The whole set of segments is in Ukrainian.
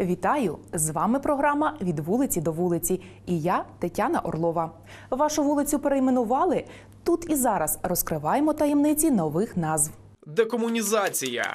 Вітаю! З вами програма від вулиці до вулиці. І я Тетяна Орлова. Вашу вулицю перейменували. Тут і зараз розкриваємо таємниці нових назв. Декомунізація.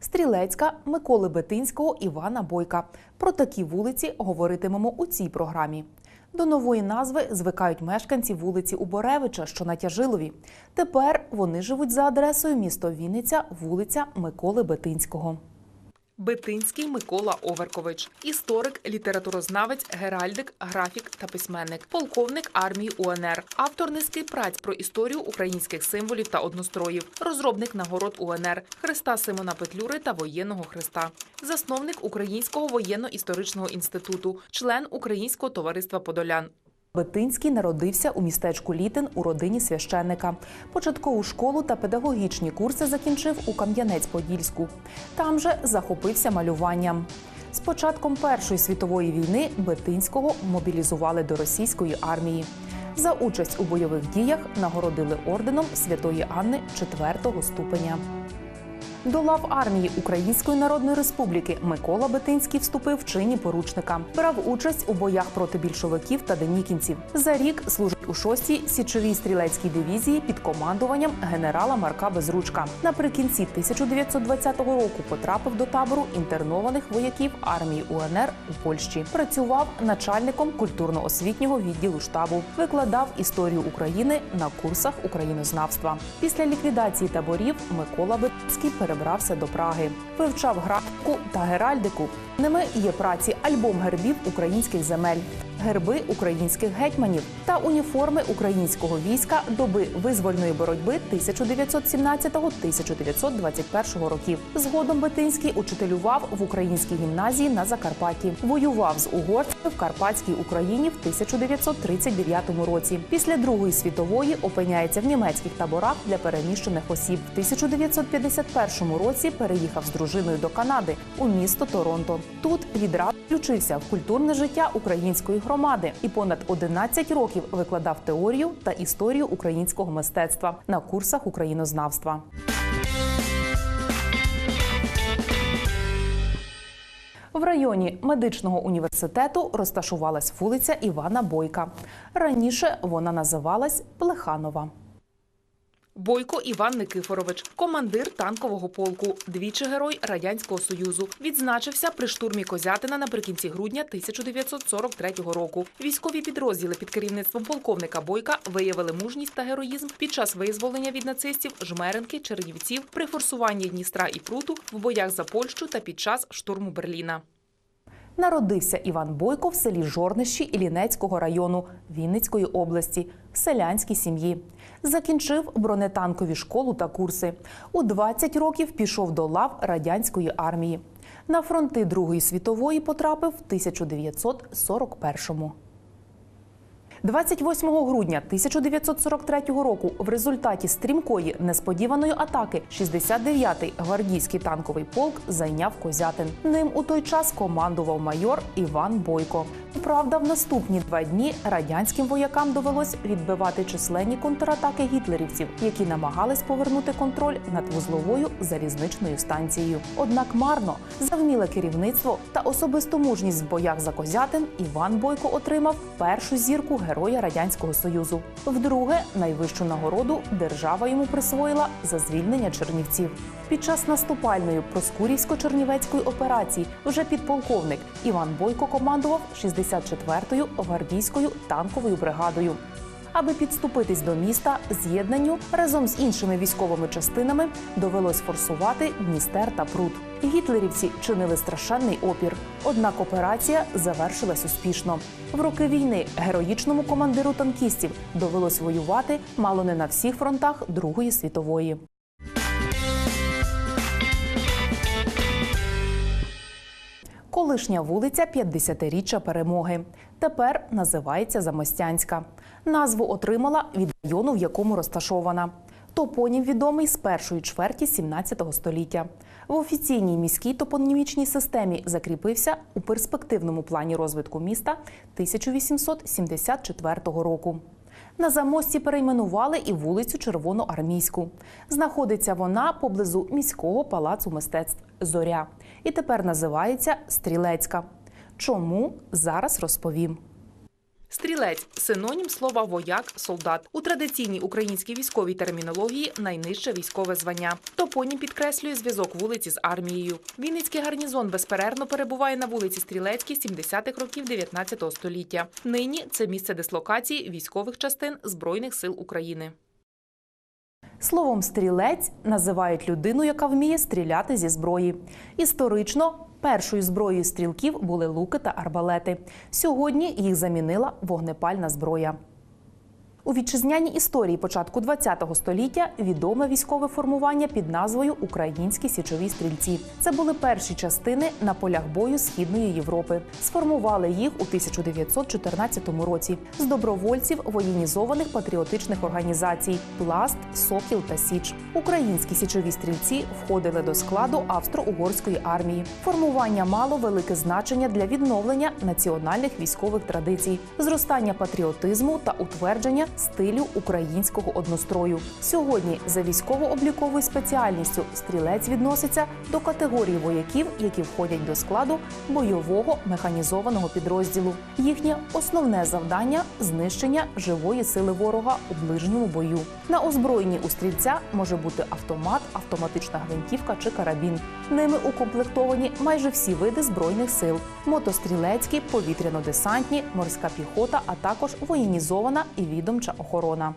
Стрілецька Миколи Бетинського, Івана Бойка. Про такі вулиці говоритимемо у цій програмі. До нової назви звикають мешканці вулиці Уборевича, що на Тяжилові. Тепер вони живуть за адресою місто Вінниця, вулиця Миколи Бетинського. Бетинський Микола Оверкович, історик, літературознавець, геральдик, графік та письменник, полковник армії УНР, автор низки праць про історію українських символів та одностроїв, розробник нагород УНР, Христа Симона Петлюри та воєнного Христа, засновник Українського воєнно-історичного інституту, член Українського товариства Подолян. Бетинський народився у містечку Літин у родині священника. Початкову школу та педагогічні курси закінчив у Кам'янець-Подільську. Там же захопився малюванням. З початком Першої світової війни Бетинського мобілізували до російської армії. За участь у бойових діях нагородили орденом Святої Анни IV ступеня. До лав армії Української Народної Республіки Микола Бетинський вступив в чині поручника. Брав участь у боях проти більшовиків та денікінців. За рік служить у 6-й січовій стрілецькій дивізії під командуванням генерала Марка Безручка. Наприкінці 1920 року потрапив до табору інтернованих вояків армії УНР у Польщі. Працював начальником культурно-освітнього відділу штабу, викладав історію України на курсах українознавства. Після ліквідації таборів Микола Бетинський перебрався до Праги, вивчав графіку та геральдику. Ними є праці альбом гербів українських земель, герби українських гетьманів та уніформи українського війська доби визвольної боротьби 1917-1921 років. Згодом Бетинський учителював в українській гімназії на Закарпатті, воював з угорцями в Карпатській Україні в 1939 році. Після Другої світової опиняється в німецьких таборах для переміщених осіб. В 1951 році переїхав з дружиною до Канади у місто Торонто. Тут відразу включився в культурне життя української громади і понад 11 років викладав теорію та історію українського мистецтва на курсах українознавства. В районі медичного університету розташувалась вулиця Івана Бойка. Раніше вона називалась Плеханова. Бойко Іван Никифорович, командир танкового полку, двічі герой радянського союзу, відзначився при штурмі Козятина наприкінці грудня 1943 року. Військові підрозділи під керівництвом полковника Бойка виявили мужність та героїзм під час визволення від нацистів Жмеренки, Чернівців при форсуванні Дністра і Пруту в боях за Польщу та під час штурму Берліна. Народився Іван Бойко в селі Жорнищі Іллінецького району Вінницької області в селянській сім'ї. Закінчив бронетанкові школу та курси. У 20 років пішов до лав радянської армії. На фронти Другої світової потрапив в 1941-му. 28 грудня 1943 року в результаті стрімкої несподіваної атаки 69-й гвардійський танковий полк зайняв Козятин. Ним у той час командував майор Іван Бойко. Правда, в наступні два дні радянським воякам довелось відбивати численні контратаки гітлерівців, які намагались повернути контроль над вузловою залізничною станцією. Однак марно за вміле керівництво та особисту мужність в боях за Козятин Іван Бойко отримав першу зірку Героя Радянського Союзу. Вдруге, найвищу нагороду держава йому присвоїла за звільнення Чернівців. Під час наступальної Проскурівсько-Чернівецької операції вже підполковник Іван Бойко командував 64-ю гвардійською танковою бригадою. Аби підступитись до міста, з'єднанню разом з іншими військовими частинами довелось форсувати Дністер та Прут. Гітлерівці чинили страшенний опір. Однак операція завершилась успішно. В роки війни героїчному командиру танкістів довелось воювати мало не на всіх фронтах Другої світової. Колишня вулиця 50-річчя перемоги. Тепер називається Замостянська. Назву отримала від району, в якому розташована. Топонім відомий з першої чверті 17 століття. В офіційній міській топонімічній системі закріпився у перспективному плані розвитку міста 1874 року. На замості перейменували і вулицю Червоноармійську. Знаходиться вона поблизу міського палацу мистецтв Зоря і тепер називається Стрілецька. Чому зараз розповім. Стрілець синонім слова вояк, солдат. У традиційній українській військовій термінології найнижче військове звання. Топонім підкреслює зв'язок вулиці з армією. Вінницький гарнізон безперервно перебуває на вулиці Стрілецькій 70-х років 19 століття. Нині це місце дислокації військових частин Збройних сил України. Словом стрілець називають людину, яка вміє стріляти зі зброї. Історично першою зброєю стрілків були луки та арбалети. Сьогодні їх замінила вогнепальна зброя. У вітчизняній історії початку ХХ століття відоме військове формування під назвою Українські січові стрільці. Це були перші частини на полях бою Східної Європи. Сформували їх у 1914 році з добровольців воєнізованих патріотичних організацій Пласт, Сокіл та Січ. Українські січові стрільці входили до складу австро-угорської армії. Формування мало велике значення для відновлення національних військових традицій, зростання патріотизму та утвердження стилю українського однострою. Сьогодні за військово-обліковою спеціальністю стрілець відноситься до категорії вояків, які входять до складу бойового механізованого підрозділу. Їхнє основне завдання знищення живої сили ворога у ближньому бою. На озброєнні у стрільця може бути автомат, автоматична гвинтівка чи карабін. Ними укомплектовані майже всі види збройних сил: мотострілецькі, повітряно-десантні, морська піхота, а також воєнізована і відомча охорона.